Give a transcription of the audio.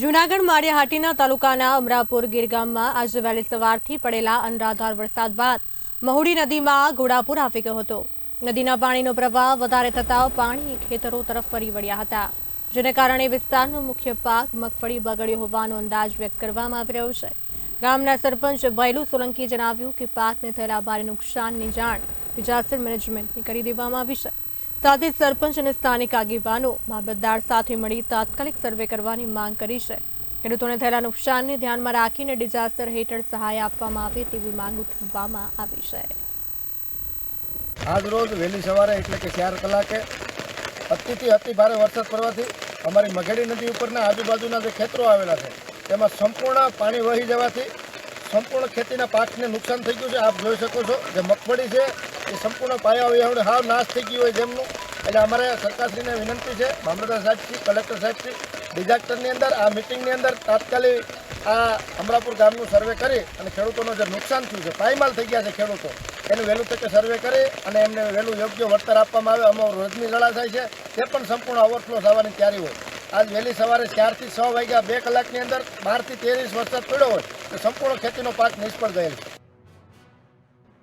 જૂનાગઢ માળિયાહાટીના તાલુકાના અમરાપુર ગીરગામમાં આજે વહેલી સવારથી પડેલા અનરાધાર વરસાદ બાદ મહુડી નદીમાં ઘોડાપુર આવી ગયો હતો. નદીના પાણીનો પ્રવાહ વધારે થતા પાણી ખેતરો તરફ ફરી વળ્યા હતા. જેને કારણે વિસ્તારનો મુખ્ય પાક મગફળી બગડ્યો હોવાનો અંદાજ વ્યક્ત કરવામાં આવી રહ્યો છે. ગામના સરપંચ ભૈલુ સોલંકીએ જણાવ્યું કે પાકને થયેલા ભારે નુકસાનની જાણ ડિઝાસ્ટર મેનેજમેન્ટની કરી દેવામાં આવી છે. સાથે સરપંચ અને સ્થાનિક આગેવાનો મામલતદાર સાથે મળી તાત્કાલિક સર્વે કરવાની માંગ કરી છે. ખેડૂતોને થયેલા નુકસાનને ધ્યાનમાં રાખીને ડિઝાસ્ટર હેઠળ સહાય આપવામાં આવે તેવી માંગ ઉઠાવવામાં આવી છે. આજ રોજ વહેલી સવારે એટલે કે ચાર કલાકે અતિથી અતિ ભારે વરસાદ પડવાથી અમારી મઘેડી નદી ઉપરના આજુબાજુના જે ખેતરો આવેલા છે, તેમાં સંપૂર્ણ પાણી વહી જવાથી સંપૂર્ણ ખેતીના પાકને નુકસાન થઈ ગયું છે. આપ જોઈ શકો છો જે મગફળી છે એ સંપૂર્ણ પાયા વિહોણે હાવ નાશ થઈ ગયું હોય જેમનું. એટલે અમારે સરકારશ્રીને વિનંતી છે મામલતદાર સાહેબથી, કલેક્ટર સાહેબથી, ડિઝાસ્ટરની અંદર, આ મિટિંગની અંદર તાત્કાલિક આ અમરાપુર ગામનું સર્વે કરી અને ખેડૂતોનું જે નુકસાન થયું છે, પાયમાલ થઈ ગયા છે ખેડૂતો. એનું વહેલું તકે સર્વે કરી અને એમને વહેલું યોગ્ય વળતર આપવામાં આવે અમારું રોજની લડા થાય છે, તે પણ સંપૂર્ણ ઓવરફ્લો થવાની તૈયારી હોય. આજ વહેલી સવારે ચારથી છ વાગ્યા બે કલાકની અંદર બારથી તેરીસ વરસાદ પડ્યો હોય, તો સંપૂર્ણ ખેતીનો પાક નિષ્ફળ ગયેલ છે.